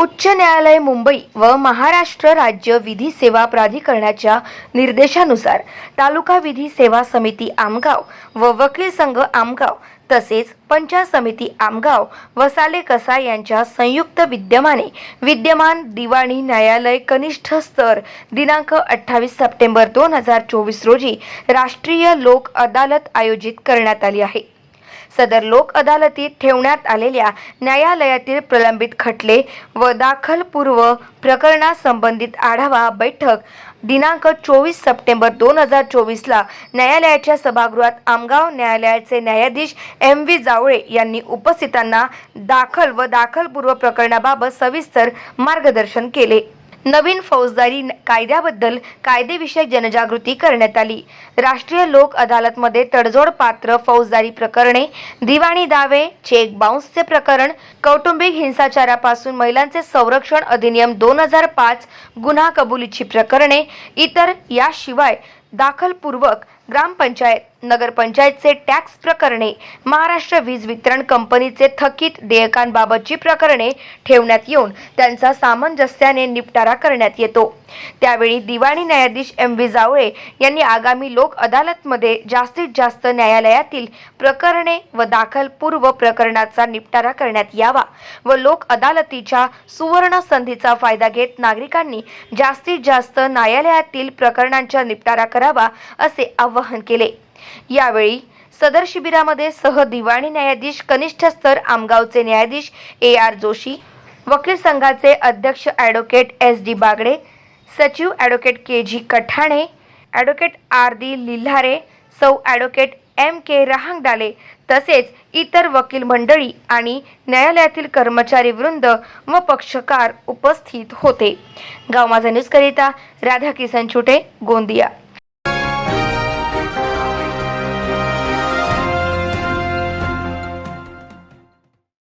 उच्च न्यायालय मुंबई व महाराष्ट्र राज्य विधी सेवा प्राधिकरणाच्या निर्देशानुसार तालुका विधी सेवा समिती आमगाव व वकील संघ आमगाव तसेच पंचायत समिती आमगाव व साले कसा यांच्या संयुक्त विद्यमाने विद्यमान दिवाणी न्यायालय कनिष्ठ स्तर दिनांक अठ्ठावीस सप्टेंबर दोन हजार चोवीस रोजी राष्ट्रीय लोक अदालत आयोजित करण्यात आली आहे. सदर लोक अदालतीत ठेवण्यात आलेल्या न्यायालयातील प्रलंबित खटले व दाखलपूर्व प्रकरणासंबंधित आढावा बैठक दिनांक चोवीस सप्टेंबर दोन हजार चोवीसला न्यायालयाच्या सभागृहात आमगाव न्यायालयाचे न्यायाधीश एम व्ही जावळे यांनी उपस्थितांना दाखल व दाखलपूर्व प्रकरणाबाबत सविस्तर मार्गदर्शन केले. नवीन फौजदारी कायद्याबद्दल कायदेविषयक जनजागृती करण्यात आली. राष्ट्रीय लोक अदालतमध्ये तडजोड पात्र फौजदारी प्रकरणे दिवाणी दावे चेक बाउन्सचे प्रकरण कौटुंबिक हिंसाचारापासून महिलांचे संरक्षण अधिनियम दोन हजार पाच गुन्हा कबुलीची प्रकरणे इतर याशिवाय दाखलपूर्वक ग्रामपंचायत नगरपंचायतचे टॅक्स प्रकरणे महाराष्ट्र वीज वितरण कंपनीचे थकीत देयकांबाबतची प्रकरणे ठेवण्यात येऊन त्यांचा सामंजस्याने निपटारा करण्यात येतो. त्यावेळी दिवाणी न्यायाधीश एम व्ही जावळे यांनी आगामी लोक अदालतमध्ये जास्तीत जास्त न्यायालयातील प्रकरणे व दाखलपूर्व प्रकरणाचा निपटारा करण्यात यावा व लोक अदालतीच्या सुवर्ण संधीचा फायदा घेत नागरिकांनी जास्तीत जास्त न्यायालयातील प्रकरणांचा निपटारा करावा असे आव्हान केले. यावेळी सदर शिबिरामध्ये सह दिवाणी न्यायाधीश कनिष्ठ स्तर आमगावचे न्यायाधीश ए आर जोशी वकील संघाचे अध्यक्ष ॲडव्होकेट एस डी बागडे सचिव advocate K G Kathane advocate R D Lilhare सौ ॲडव्होकेट एम के रहांगडाले तसेच इतर वकील मंडळी आणि न्यायालयातील कर्मचारी वृंद व पक्षकार उपस्थित होते. गाव माझा न्यूजकरिता राधा किसन छुटे गोंदिया.